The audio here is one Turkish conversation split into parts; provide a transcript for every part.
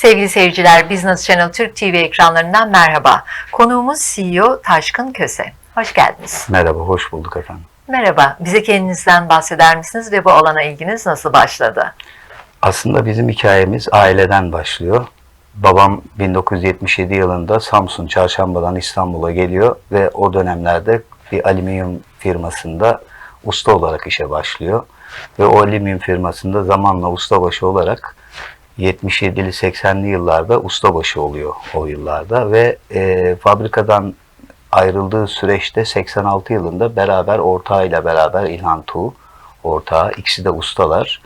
Sevgili seyirciler, Business Channel Türk TV ekranlarından merhaba. Konuğumuz CEO Taşkın Köse. Hoş geldiniz. Merhaba, hoş bulduk efendim. Merhaba, bize kendinizden bahseder misiniz ve bu alana ilginiz nasıl başladı? Aslında bizim hikayemiz aileden başlıyor. Babam 1977 yılında Samsun Çarşamba'dan İstanbul'a geliyor ve o dönemlerde bir alüminyum firmasında usta olarak işe başlıyor. Ve o alüminyum firmasında zamanla ustabaşı olarak 77'li 80'li yıllarda ustabaşı oluyor o yıllarda ve e, fabrikadan ayrıldığı süreçte 86 yılında beraber ortağıyla beraber İlhan Tuğ ortağı ikisi de ustalar.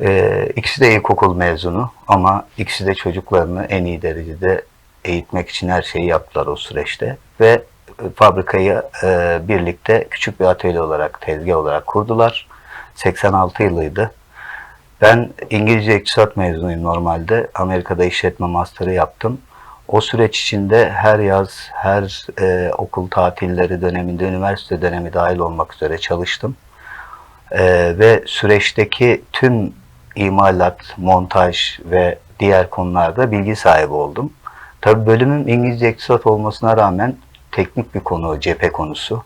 Ee, ikisi de ilkokul mezunu ama ikisi de çocuklarını en iyi derecede eğitmek için her şeyi yaptılar o süreçte. Ve e, fabrikayı e, birlikte küçük bir atölye olarak, tezgah olarak kurdular. 86 yılıydı. Ben İngilizce iktisat mezunuyum normalde. Amerika'da işletme master'ı yaptım. O süreç içinde her yaz, her e, okul tatilleri döneminde, üniversite dönemi dahil olmak üzere çalıştım. Ee, ve süreçteki tüm imalat, montaj ve diğer konularda bilgi sahibi oldum. Tabii bölümüm İngilizce iktisat olmasına rağmen teknik bir konu, cephe konusu.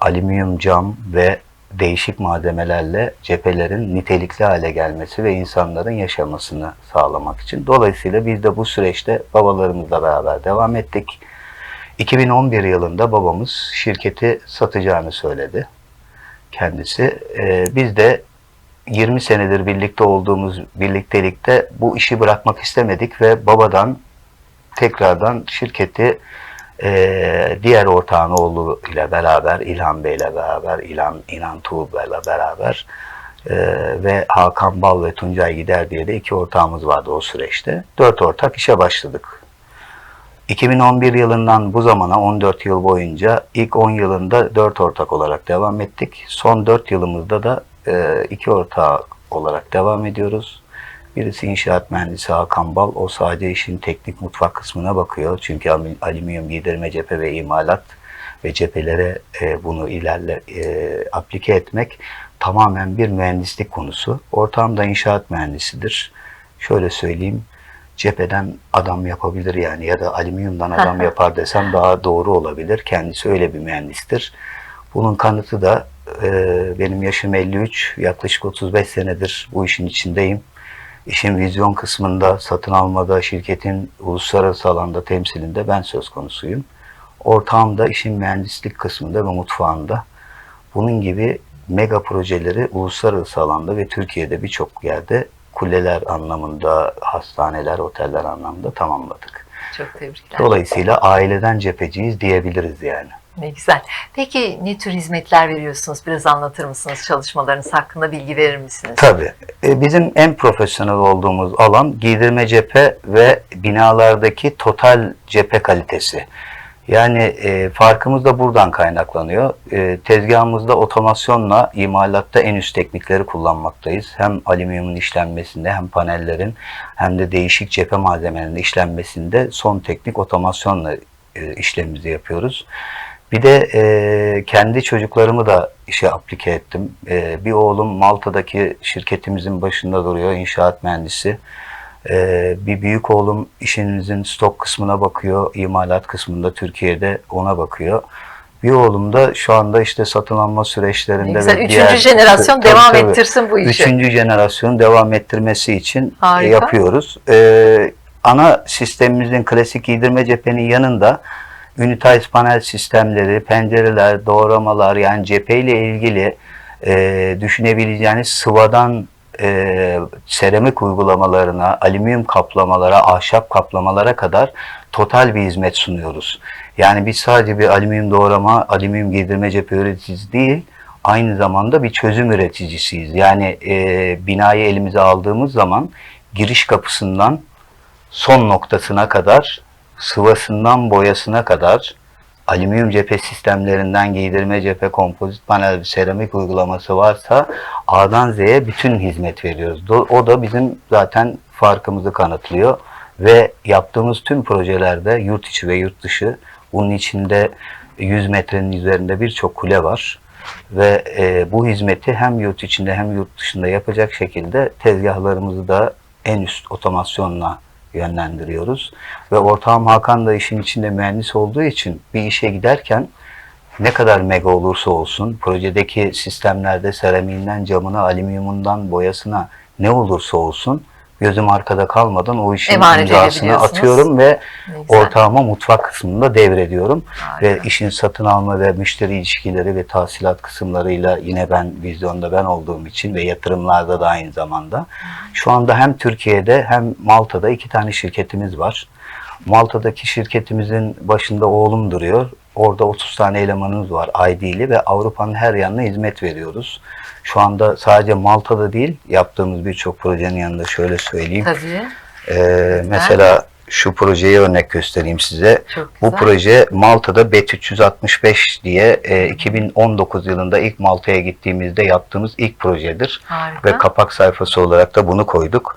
Alüminyum, cam ve değişik malzemelerle cephelerin nitelikli hale gelmesi ve insanların yaşamasını sağlamak için. Dolayısıyla biz de bu süreçte babalarımızla beraber devam ettik. 2011 yılında babamız şirketi satacağını söyledi kendisi. Ee, biz de 20 senedir birlikte olduğumuz birliktelikte bu işi bırakmak istemedik ve babadan tekrardan şirketi e, diğer ortağın oğlu ile beraber, İlhan Bey ile beraber, İlhan, İnan Tuğ ile beraber e, ve Hakan Bal ve Tuncay Gider diye de iki ortağımız vardı o süreçte. Dört ortak işe başladık. 2011 yılından bu zamana 14 yıl boyunca ilk 10 yılında 4 ortak olarak devam ettik. Son 4 yılımızda da 2 ortak olarak devam ediyoruz. Birisi inşaat mühendisi Hakan Bal. O sadece işin teknik mutfak kısmına bakıyor. Çünkü alü- alüminyum giydirme cephe ve imalat ve cephelere e, bunu ilerle e, aplike etmek tamamen bir mühendislik konusu. Ortağım da inşaat mühendisidir. Şöyle söyleyeyim, cepheden adam yapabilir yani ya da alüminyumdan adam yapar desem daha doğru olabilir. Kendisi öyle bir mühendistir. Bunun kanıtı da e, benim yaşım 53, yaklaşık 35 senedir bu işin içindeyim. İşin vizyon kısmında, satın almada, şirketin uluslararası alanda temsilinde ben söz konusuyum. Ortağım da işin mühendislik kısmında ve mutfağında. Bunun gibi mega projeleri uluslararası alanda ve Türkiye'de birçok yerde kuleler anlamında, hastaneler, oteller anlamında tamamladık. Çok tebrikler. Dolayısıyla aileden cepheciyiz diyebiliriz yani. Ne güzel. Peki ne tür hizmetler veriyorsunuz? Biraz anlatır mısınız? Çalışmalarınız hakkında bilgi verir misiniz? Tabii. E, Bizim en profesyonel olduğumuz alan giydirme cephe ve binalardaki total cephe kalitesi. Yani e, farkımız da buradan kaynaklanıyor. E, tezgahımızda otomasyonla imalatta en üst teknikleri kullanmaktayız. Hem alüminyumun işlenmesinde hem panellerin hem de değişik cephe malzemelerinin işlenmesinde son teknik otomasyonla e, işlemimizi yapıyoruz. Bir de e, kendi çocuklarımı da işe aplike ettim. E, bir oğlum Malta'daki şirketimizin başında duruyor, inşaat mühendisi. E, bir büyük oğlum işimizin stok kısmına bakıyor, imalat kısmında Türkiye'de ona bakıyor. Bir oğlum da şu anda işte satın alma süreçlerinde güzel. ve Üçüncü diğer- jenerasyon Tabii, devam tabii. ettirsin bu işi. Üçüncü jenerasyon devam ettirmesi için e, Harika. yapıyoruz. Ee, ana sistemimizin klasik giydirme cephenin yanında ünitize panel sistemleri, pencereler, doğramalar yani cepheyle ilgili e, düşünebileceğiniz sıvadan e, seramik uygulamalarına, alüminyum kaplamalara, ahşap kaplamalara kadar total bir hizmet sunuyoruz. Yani biz sadece bir alüminyum doğrama, alüminyum giydirme cephe üreticisi değil, aynı zamanda bir çözüm üreticisiyiz. Yani e, binayı elimize aldığımız zaman giriş kapısından son noktasına kadar, sıvasından boyasına kadar, alüminyum cephe sistemlerinden giydirme cephe, kompozit panel, seramik uygulaması varsa A'dan Z'ye bütün hizmet veriyoruz. O da bizim zaten farkımızı kanıtlıyor ve yaptığımız tüm projelerde yurt içi ve yurt dışı bunun içinde 100 metrenin üzerinde birçok kule var ve e, bu hizmeti hem yurt içinde hem yurt dışında yapacak şekilde tezgahlarımızı da en üst otomasyonla yönlendiriyoruz. Ve ortağım Hakan da işin içinde mühendis olduğu için bir işe giderken ne kadar mega olursa olsun projedeki sistemlerde seramiğinden camına, alüminyumundan boyasına ne olursa olsun gözüm arkada kalmadan o işin Emanet imzasını atıyorum ve ortağıma mutfak kısmında devrediyorum. Harika. Ve işin satın alma ve müşteri ilişkileri ve tahsilat kısımlarıyla yine ben vizyonda ben olduğum için ve yatırımlarda da aynı zamanda. Şu anda hem Türkiye'de hem Malta'da iki tane şirketimiz var. Malta'daki şirketimizin başında oğlum duruyor. Orada 30 tane elemanımız var ID'li ve Avrupa'nın her yanına hizmet veriyoruz. Şu anda sadece Malta'da değil yaptığımız birçok projenin yanında şöyle söyleyeyim. Tabii. Ee, mesela şu projeyi örnek göstereyim size. Bu proje Malta'da BET 365 diye e, 2019 yılında ilk Malta'ya gittiğimizde yaptığımız ilk projedir. Harika. Ve kapak sayfası olarak da bunu koyduk.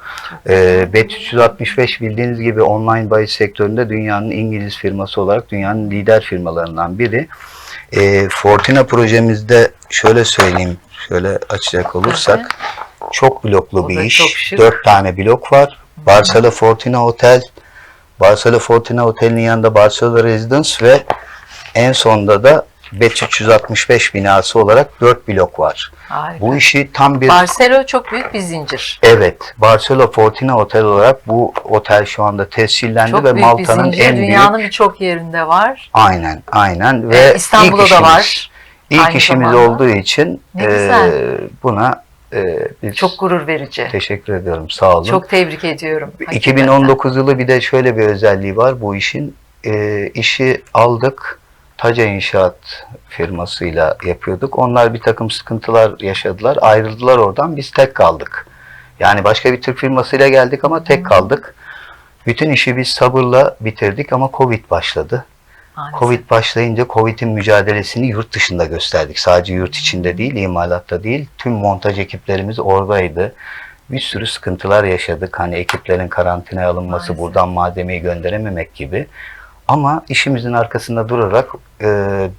E, BET 365 bildiğiniz gibi online bahis sektöründe dünyanın İngiliz firması olarak dünyanın lider firmalarından biri. E, Fortina projemizde şöyle söyleyeyim, şöyle açacak olursak çok bloklu O bir iş. Dört tane blok var. Barcelona Fortina Otel, Barcelona Fortina Otel'in yanında Barcelona Residence ve en sonda da BET 365 binası olarak 4 blok var. Harika. Bu işi tam bir Barcelo çok büyük bir zincir. evet Barcelona Fortina Otel olarak bu otel şu anda tescillendi Çok ve Malta'nın en büyük Dünyanın birçok yerinde var. aynen aynen ve Ve İstanbul'da da işimiz, var. İlk Aynı işimiz zamanda. olduğu için e, buna e, biz Çok gurur verici. teşekkür ediyorum. Sağ olun. Çok tebrik ediyorum. Hakikaten. 2019 yılı bir de şöyle bir özelliği var bu işin. E, işi aldık. Taca İnşaat firmasıyla yapıyorduk. Onlar bir takım sıkıntılar yaşadılar. Ayrıldılar oradan. Biz tek kaldık. Yani başka bir Türk firmasıyla geldik ama tek kaldık. Bütün işi biz sabırla bitirdik ama Covid başladı. Maalesef. Covid başlayınca Covid'in mücadelesini yurt dışında gösterdik. Sadece yurt içinde değil, imalatta değil. Tüm montaj ekiplerimiz oradaydı. Bir sürü sıkıntılar yaşadık. Hani ekiplerin karantinaya alınması, Maalesef. buradan malzemeyi gönderememek gibi. Ama işimizin arkasında durarak e,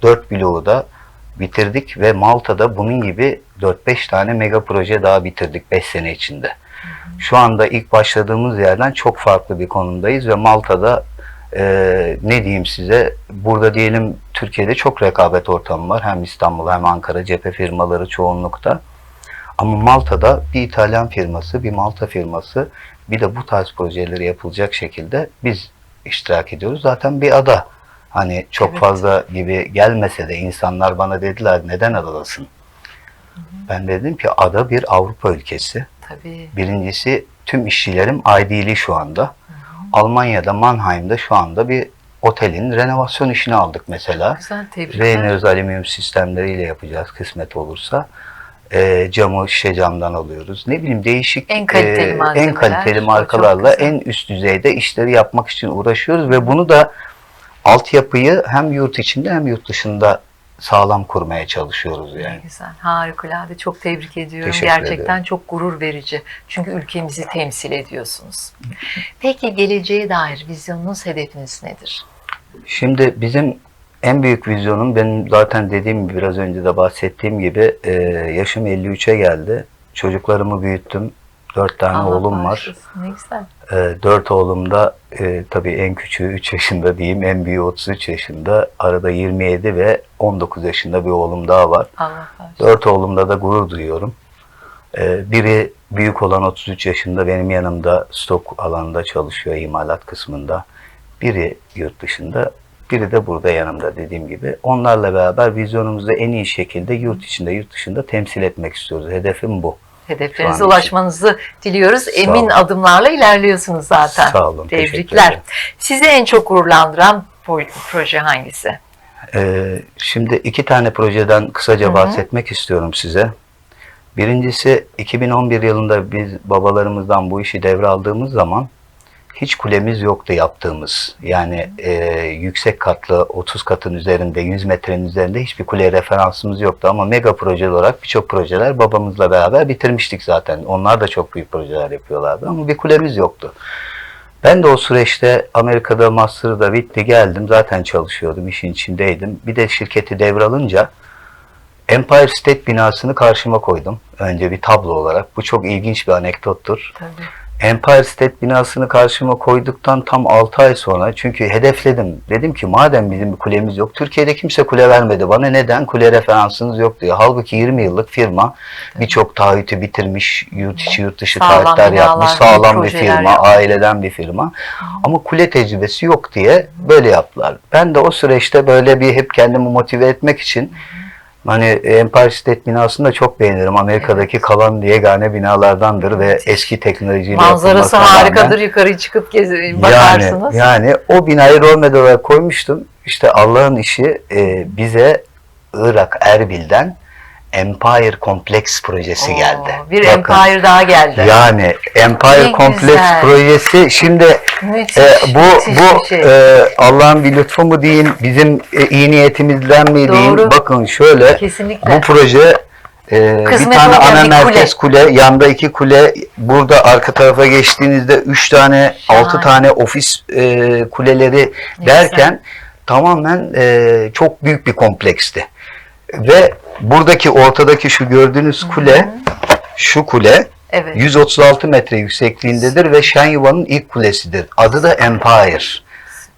4 bloğu da bitirdik ve Malta'da bunun gibi 4-5 tane mega proje daha bitirdik 5 sene içinde. Şu anda ilk başladığımız yerden çok farklı bir konumdayız ve Malta'da e, ne diyeyim size burada diyelim Türkiye'de çok rekabet ortamı var. Hem İstanbul hem Ankara cephe firmaları çoğunlukta. Ama Malta'da bir İtalyan firması, bir Malta firması bir de bu tarz projeleri yapılacak şekilde biz iştirak ediyoruz. Zaten bir ada. Hani çok Evet. fazla gibi gelmese de insanlar bana dediler neden adadasın? Ben dedim ki ada bir Avrupa ülkesi. Tabii. Birincisi tüm işçilerim ID'li şu anda. Almanya'da Mannheim'da şu anda bir otelin renovasyon işini aldık mesela. Güzel tebrikler. Reynolds alüminyum sistemleriyle yapacağız kısmet olursa. Ee, camı şişe camdan alıyoruz. Ne bileyim değişik En kaliteli e, en kaliteli markalarla en üst düzeyde işleri yapmak için uğraşıyoruz ve bunu da altyapıyı hem yurt içinde hem yurt dışında sağlam kurmaya çalışıyoruz Ne yani. güzel. Harikulade. Çok tebrik ediyorum. Teşekkür Gerçekten ederim. çok gurur verici. Çünkü ülkemizi temsil ediyorsunuz. Peki geleceğe dair vizyonunuz, hedefiniz nedir? Şimdi bizim en büyük vizyonum benim zaten dediğim gibi biraz önce de bahsettiğim gibi yaşım 53'e geldi. Çocuklarımı büyüttüm. Dört tane Allah oğlum var. Ne güzel. E, dört oğlum da e, tabii en küçüğü 3 yaşında diyeyim. En büyüğü 33 yaşında. Arada 27 ve 19 yaşında bir oğlum daha var. Allah bağışlasın. Dört oğlumda da gurur duyuyorum. E, biri büyük olan 33 yaşında benim yanımda stok alanında çalışıyor imalat kısmında. Biri yurt dışında, biri de burada yanımda dediğim gibi. Onlarla beraber vizyonumuzu en iyi şekilde yurt içinde, yurt dışında temsil etmek istiyoruz. Hedefim bu. Hedeflerinize ulaşmanızı diliyoruz. Emin olun. adımlarla ilerliyorsunuz zaten. Sağ olun, Tebrikler. Sizi en çok gururlandıran pro- proje hangisi? Ee, şimdi iki tane projeden kısaca Hı hı. bahsetmek istiyorum size. Birincisi 2011 yılında biz babalarımızdan bu işi devraldığımız zaman hiç kulemiz yoktu yaptığımız. Yani e, yüksek katlı 30 katın üzerinde 100 metrenin üzerinde hiçbir kule referansımız yoktu ama mega proje olarak birçok projeler babamızla beraber bitirmiştik zaten. Onlar da çok büyük projeler yapıyorlardı ama bir kulemiz yoktu. Ben de o süreçte Amerika'da master'da bitti geldim. Zaten çalışıyordum, işin içindeydim. Bir de şirketi devralınca Empire State binasını karşıma koydum. Önce bir tablo olarak. Bu çok ilginç bir anekdottur. Tabii. Empire State binasını karşıma koyduktan tam 6 ay sonra çünkü hedefledim. Dedim ki madem bizim bir kulemiz yok. Türkiye'de kimse kule vermedi bana. Neden? Kule referansınız yok diyor. Halbuki 20 yıllık firma birçok taahhütü bitirmiş, yurt içi yurt dışı Sağlam taahhütler binalar, yapmış. Sağlam bir firma, yapmış. aileden bir firma. Ama kule tecrübesi yok diye böyle yaptılar. Ben de o süreçte böyle bir hep kendimi motive etmek için Hani Empire State binasını da çok beğenirim. Amerika'daki kalan yegane binalardandır ve eski teknolojiyle Manzarası yapılmasına rağmen- harikadır. Yukarı çıkıp gez bakarsınız. Yani, yani o binayı rol model olarak koymuştum. İşte Allah'ın işi e, bize Irak Erbil'den Empire Complex projesi Oo, geldi. Bir Bakın, Empire daha geldi. Yani Empire Ne Complex güzel. projesi şimdi müthiş, e, bu müthiş bu şey. e, Allah'ın bir lütfu mu deyin, bizim e, iyi niyetimizden mi deyin? Doğru. Bakın şöyle Kesinlikle. bu proje e, bir tane ana bir merkez kule. yanda iki kule, burada arka tarafa geçtiğinizde üç tane, altı Şahane. tane ofis e, kuleleri Ne derken tamamen e, çok büyük bir kompleksti. Ve buradaki ortadaki şu gördüğünüz kule, şu kule evet. 136 metre yüksekliğindedir ve Shenyuva'nın ilk kulesidir. Adı da Empire.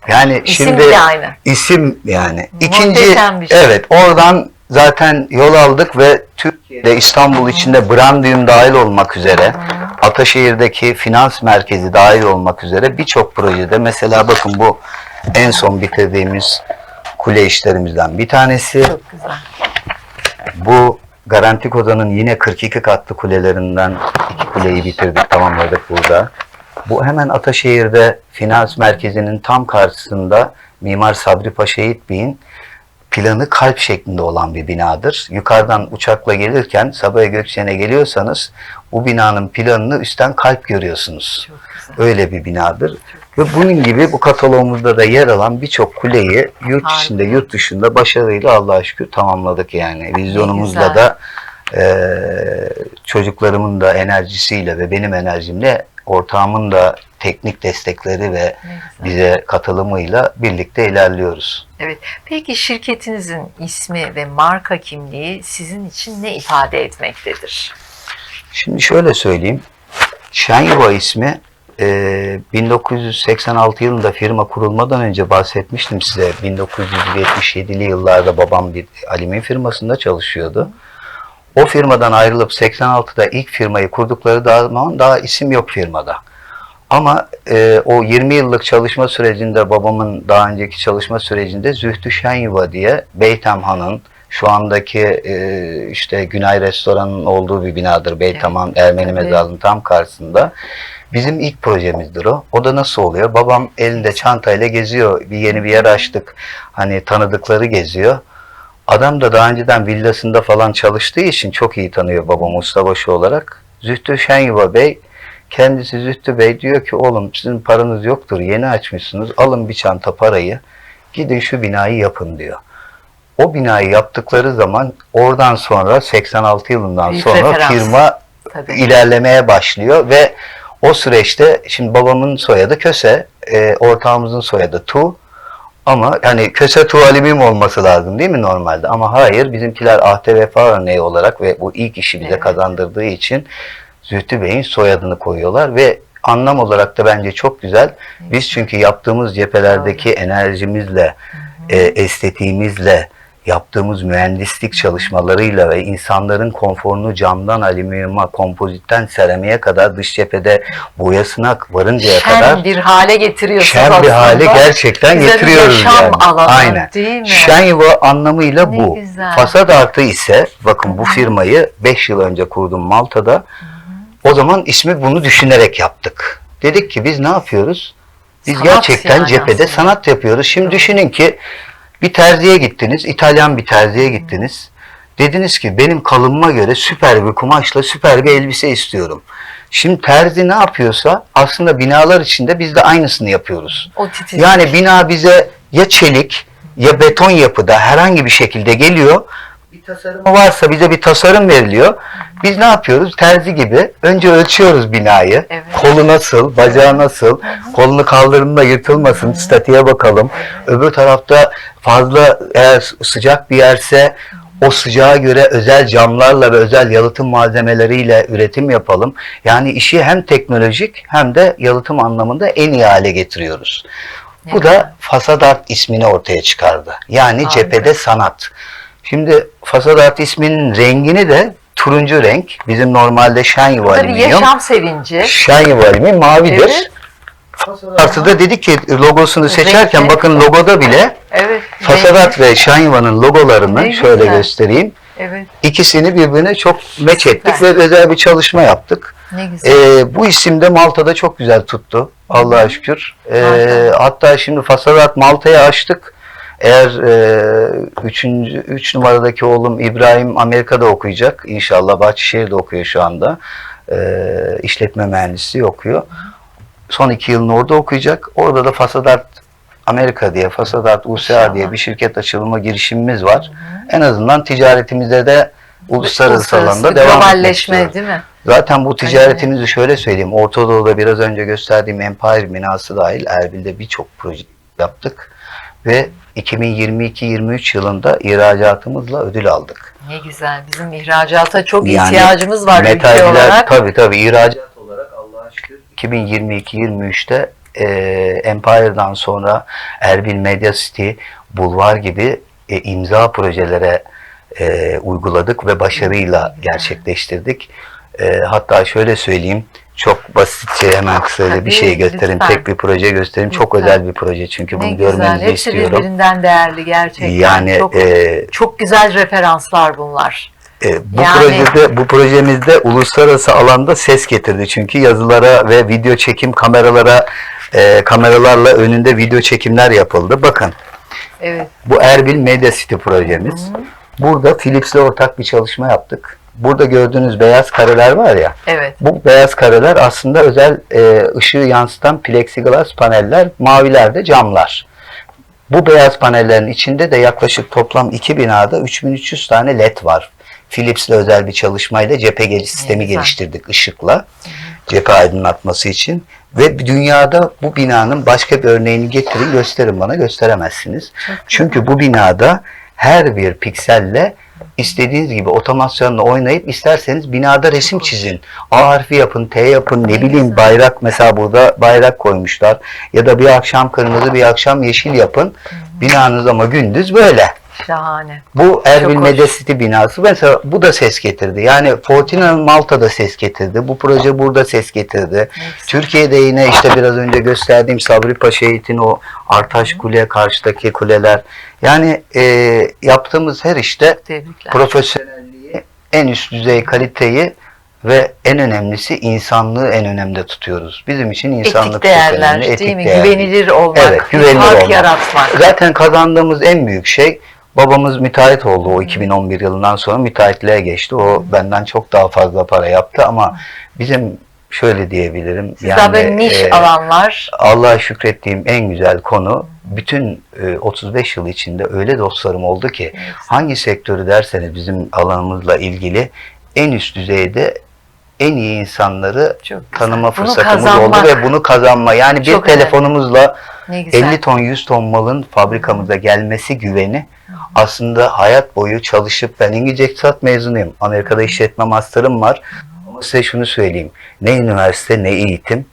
Yani İsim şimdi bile aynı. isim yani. İkinci şey. evet oradan zaten yol aldık ve Türkiye'de İstanbul içinde Brandyum dahil olmak üzere Ataşehir'deki finans merkezi dahil olmak üzere birçok projede mesela bakın bu en son bitirdiğimiz kule işlerimizden bir tanesi. Çok güzel. Bu Garanti Kozan'ın yine 42 katlı kulelerinden iki kuleyi bitirdik, tamamladık burada. Bu hemen Ataşehir'de finans merkezinin tam karşısında Mimar Sabri Paşa Yiğit Bey'in planı kalp şeklinde olan bir binadır. Yukarıdan uçakla gelirken Sabiha Gökçen'e geliyorsanız bu binanın planını üstten kalp görüyorsunuz. Çok güzel. Öyle bir binadır. Ve bunun gibi bu katalogumuzda da yer alan birçok kuleyi yurt Harika. içinde, yurt dışında başarıyla Allah'a şükür tamamladık yani. Vizyonumuzla da eee, çocuklarımın da enerjisiyle ve benim enerjimle ortağımın da teknik destekleri ve bize katılımıyla birlikte ilerliyoruz. Evet. Peki şirketinizin ismi ve marka kimliği sizin için ne ifade etmektedir? Şimdi şöyle söyleyeyim. Shenyuva ismi e, 1986 yılında firma kurulmadan önce bahsetmiştim size. 1977'li yıllarda babam bir alüminyum firmasında çalışıyordu. O firmadan ayrılıp 86'da ilk firmayı kurdukları zaman daha isim yok firmada. Ama e, o 20 yıllık çalışma sürecinde babamın daha önceki çalışma sürecinde Zühtü Şenyuva diye Beytemhan'ın şu andaki e, işte Günay Restoran'ın olduğu bir binadır. Beytemhan Ermeni Evet. mezarlığının tam karşısında. Bizim ilk projemizdir o. O da nasıl oluyor? Babam elinde çantayla geziyor. Bir yeni bir yer açtık. Hani tanıdıkları geziyor. Adam da daha önceden villasında falan çalıştığı için çok iyi tanıyor babam ustabaşı olarak. Zühtü Şenyuva Bey kendisi Zühtü Bey diyor ki oğlum sizin paranız yoktur yeni açmışsınız alın bir çanta parayı gidin şu binayı yapın diyor. O binayı yaptıkları zaman oradan sonra 86 yılından Büyük sonra referans. firma Tabii. ilerlemeye başlıyor ve o süreçte şimdi babamın soyadı Köse, e, ortağımızın soyadı Tu. Ama yani Köse Tu alüminyum olması lazım değil mi normalde? Ama hayır bizimkiler ahde vefa örneği olarak ve bu ilk işi bize Evet. kazandırdığı için Zühtü Bey'in soyadını koyuyorlar ve anlam olarak da bence çok güzel. Biz çünkü yaptığımız cephelerdeki enerjimizle, e, estetiğimizle, yaptığımız mühendislik çalışmalarıyla ve insanların konforunu camdan alüminyuma, kompozitten seramiğe kadar dış cephede boyasına varıncaya Şen kadar bir hale getiriyorsunuz şen bir hale gerçekten bir getiriyoruz yaşam yani. alanı, Aynen. değil mi? Şen yuva anlamıyla Ne bu. güzel. Fasad artı ise bakın bu firmayı 5 yıl önce kurdum Malta'da. O zaman ismi bunu düşünerek yaptık. Dedik ki biz ne yapıyoruz? Biz Sanat gerçekten yani cephede aslında. sanat yapıyoruz. Şimdi düşünün ki bir terziye gittiniz, İtalyan bir terziye gittiniz. Dediniz ki benim kalınma göre süper bir kumaşla süper bir elbise istiyorum. Şimdi terzi ne yapıyorsa aslında binalar içinde biz de aynısını yapıyoruz. O. Yani bina bize ya çelik ya beton yapıda herhangi bir şekilde geliyor. Bir tasarımı varsa bize bir tasarım veriliyor. Biz ne yapıyoruz? Terzi gibi önce ölçüyoruz binayı. Evet. Kolu nasıl, bacağı nasıl, kolunu kaldırdığında yırtılmasın, statiğe bakalım. Öbür tarafta fazla eğer sıcak bir yerse O sıcağa göre özel camlarla ve özel yalıtım malzemeleriyle üretim yapalım. Yani işi hem teknolojik hem de yalıtım anlamında en iyi hale getiriyoruz. Ne Bu güzel. da fasad art ismini ortaya çıkardı. Yani Harika. cephede sanat. Şimdi fasad art isminin rengini de turuncu renk. Bizim normalde şen yuva alüminyum. yaşam sevinci. Şen yuva alüminyum mavidir. Evet. Fasad artı da dedik ki logosunu seçerken Renkli. bakın logoda bile Evet. Fasadat ve Şanyuva'nın logolarını Ne şöyle güzel. göstereyim. Evet. İkisini birbirine çok meç ettik Süper. ve özel bir çalışma yaptık. Ne güzel. Ee, bu isim de Malta'da çok güzel tuttu. Allah'a şükür. Ee, Harika. hatta şimdi Fasadat Malta'ya açtık. Eğer e, üçüncü, üç numaradaki oğlum İbrahim Amerika'da okuyacak. İnşallah Bahçeşehir'de okuyor şu anda. Ee, işletme mühendisliği okuyor. Son iki yılını orada okuyacak. Orada da Fasadat Amerika diye, Fasadat USA diye bir şirket açılma girişimimiz var. En azından ticaretimize de uluslararası alanda devam etmek değil mi? Zaten bu ticaretimizi şöyle söyleyeyim. Orta Doğu'da biraz önce gösterdiğim Empire binası dahil Erbil'de birçok proje yaptık. Ve 2022-23 yılında ihracatımızla ödül aldık. Ne güzel. Bizim ihracata çok Yani ihtiyacımız var ülke olarak. tabii tabii ihracat olarak Allah'a şükür 2022-23'te e, Empire'dan sonra Erbil Media City, Bulvar gibi e, imza projelere e, uyguladık ve başarıyla gerçekleştirdik. E, hatta şöyle söyleyeyim, çok basitçe hemen kısaca bir şey göstereyim, lütfen. tek bir proje göstereyim. Çok Lütfen. özel bir proje çünkü Ne bunu güzel. görmenizi Hepsi istiyorum. birbirinden değerli gerçekten. Yani çok, e, çok güzel referanslar bunlar. E, bu Yani- projede bu projemizde uluslararası alanda ses getirdi. Çünkü yazılara ve video çekim kameralara e, kameralarla önünde video çekimler yapıldı. Bakın Evet. bu Erbil Media City projemiz. Burada Philips'le ortak bir çalışma yaptık. Burada gördüğünüz beyaz kareler var ya. Evet. Bu beyaz kareler aslında özel e, ışığı yansıtan plexiglas paneller, maviler de camlar. Bu beyaz panellerin içinde de yaklaşık toplam iki binada 3300 tane led var. Philips'le özel bir çalışmayla cephe sistemi güzel. geliştirdik ışıkla. Cephe aydınlatması için. Ve dünyada bu binanın başka bir örneğini getirin gösterin bana gösteremezsiniz. Çünkü bu binada her bir pikselle istediğiniz gibi otomasyonla oynayıp isterseniz binada resim çizin. A harfi yapın, T yapın, ne bileyim bayrak mesela burada bayrak koymuşlar. Ya da bir akşam kırmızı bir akşam yeşil yapın. Binanız ama gündüz böyle. Şahane. Bu Erbil Çok hoş. Media City binası mesela bu da ses getirdi. Yani Fortina'nın Malta'da ses getirdi. Bu proje burada ses getirdi. Türkiye'de yine işte biraz önce gösterdiğim Sabri Paşa Eğit'in o Artaş Kule karşıdaki kuleler. Yani e, yaptığımız her işte Tebrikler. profesyonelliği, en üst düzey kaliteyi ve en önemlisi insanlığı en önemde tutuyoruz. Bizim için insanlık etik değerler önemli. değil etik mi? değerler. Güvenilir olmak, Evet, güvenilir fark olmak. yaratmak. Zaten kazandığımız en büyük şey babamız müteahhit oldu o 2011 yılından sonra müteahhitliğe geçti. O benden çok daha fazla para yaptı ama bizim şöyle diyebilirim. Siz daha böyle niş e, alanlar. Allah'a şükrettiğim en güzel konu bütün e, 35 yıl içinde öyle dostlarım oldu ki hangi sektörü derseniz bizim alanımızla ilgili en üst düzeyde en iyi insanları Çok tanıma fırsatımız kazanmak oldu ve bunu kazanma yani bir çok telefonumuzla Ne güzel. 50 ton 100 ton malın fabrikamıza gelmesi güveni aslında hayat boyu çalışıp ben İngilizce İktisat mezunuyum. Amerika'da işletme master'ım var. Ama size şunu söyleyeyim. Ne üniversite ne eğitim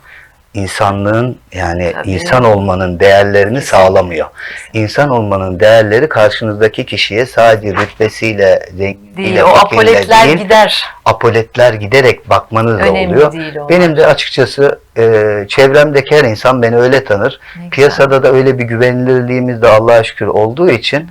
insanlığın yani Tabii. insan olmanın değerlerini sağlamıyor. İnsan olmanın değerleri karşınızdaki kişiye sadece rütbesiyle, zenginliğiyle. O apoletler değil, gider. apoletler giderek bakmanızla Önemli oluyor. değil. Benim de açıkçası e, çevremdeki her insan beni öyle tanır. Ne güzel. Piyasada da öyle bir güvenilirliğimiz de Allah'a şükür olduğu için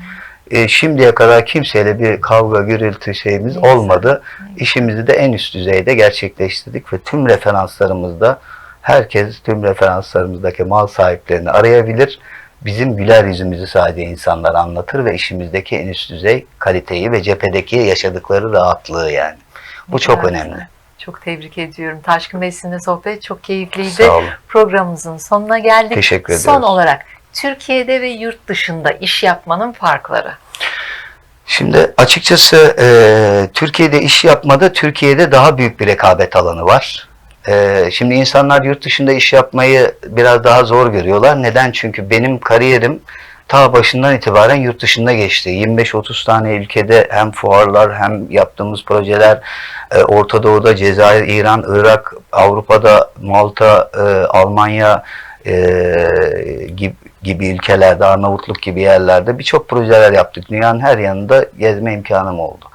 e, şimdiye kadar kimseyle bir kavga, gürültü şeyimiz Ne güzel. olmadı. İşimizi de en üst düzeyde gerçekleştirdik ve tüm referanslarımızda herkes tüm referanslarımızdaki mal sahiplerini arayabilir. Bizim güler yüzümüzü sadece insanlar anlatır ve işimizdeki en üst düzey kaliteyi ve cephedeki yaşadıkları rahatlığı yani. Bu çok kadar önemli. Çok tebrik ediyorum. Taşkın Bey sizinle sohbet çok keyifliydi. Sağ olun. Programımızın sonuna geldik. Teşekkür Son ediyoruz. olarak Türkiye'de ve yurt dışında iş yapmanın farkları. Şimdi açıkçası e, Türkiye'de iş yapmada Türkiye'de daha büyük bir rekabet alanı var. E, şimdi insanlar yurt dışında iş yapmayı biraz daha zor görüyorlar. Neden? Çünkü benim kariyerim ta başından itibaren yurt dışında geçti. 25-30 tane ülkede hem fuarlar hem yaptığımız projeler e, Orta Doğu'da Cezayir, İran, Irak, Avrupa'da Malta, e, Almanya e, gibi, gibi ülkelerde, Arnavutluk gibi yerlerde birçok projeler yaptık. Dünyanın her yanında gezme imkanım oldu.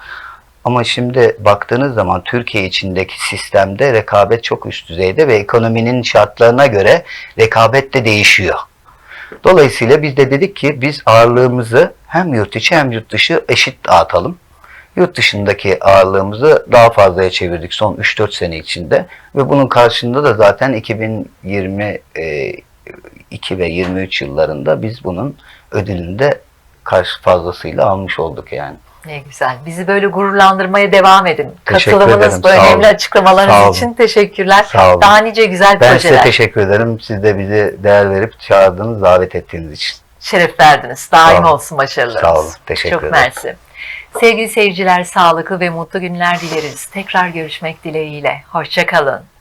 Ama şimdi baktığınız zaman Türkiye içindeki sistemde rekabet çok üst düzeyde ve ekonominin şartlarına göre rekabet de değişiyor. Dolayısıyla biz de dedik ki biz ağırlığımızı hem yurt içi hem yurt dışı eşit dağıtalım. Yurt dışındaki ağırlığımızı daha fazlaya çevirdik son 3-4 sene içinde ve bunun karşında da zaten 2022 ve 23 yıllarında biz bunun ödülünü de karşı fazlasıyla almış olduk yani. Ne güzel. Bizi böyle gururlandırmaya devam edin. Teşekkür Katılımınız, ederim. bu Sağ önemli olun. açıklamalarınız Sağ olun. için teşekkürler. Sağ olun. Daha nice güzel Ben projeler. size teşekkür ederim. Siz de bizi değer verip çağırdığınız, davet ettiğiniz için. Şeref verdiniz. Daim Sağ olun. olsun başarılarınız. Sağ olun. Teşekkür Çok ederim. mersi. Sevgili seyirciler, sağlıklı ve mutlu günler dileriz. Tekrar görüşmek dileğiyle. Hoşçakalın.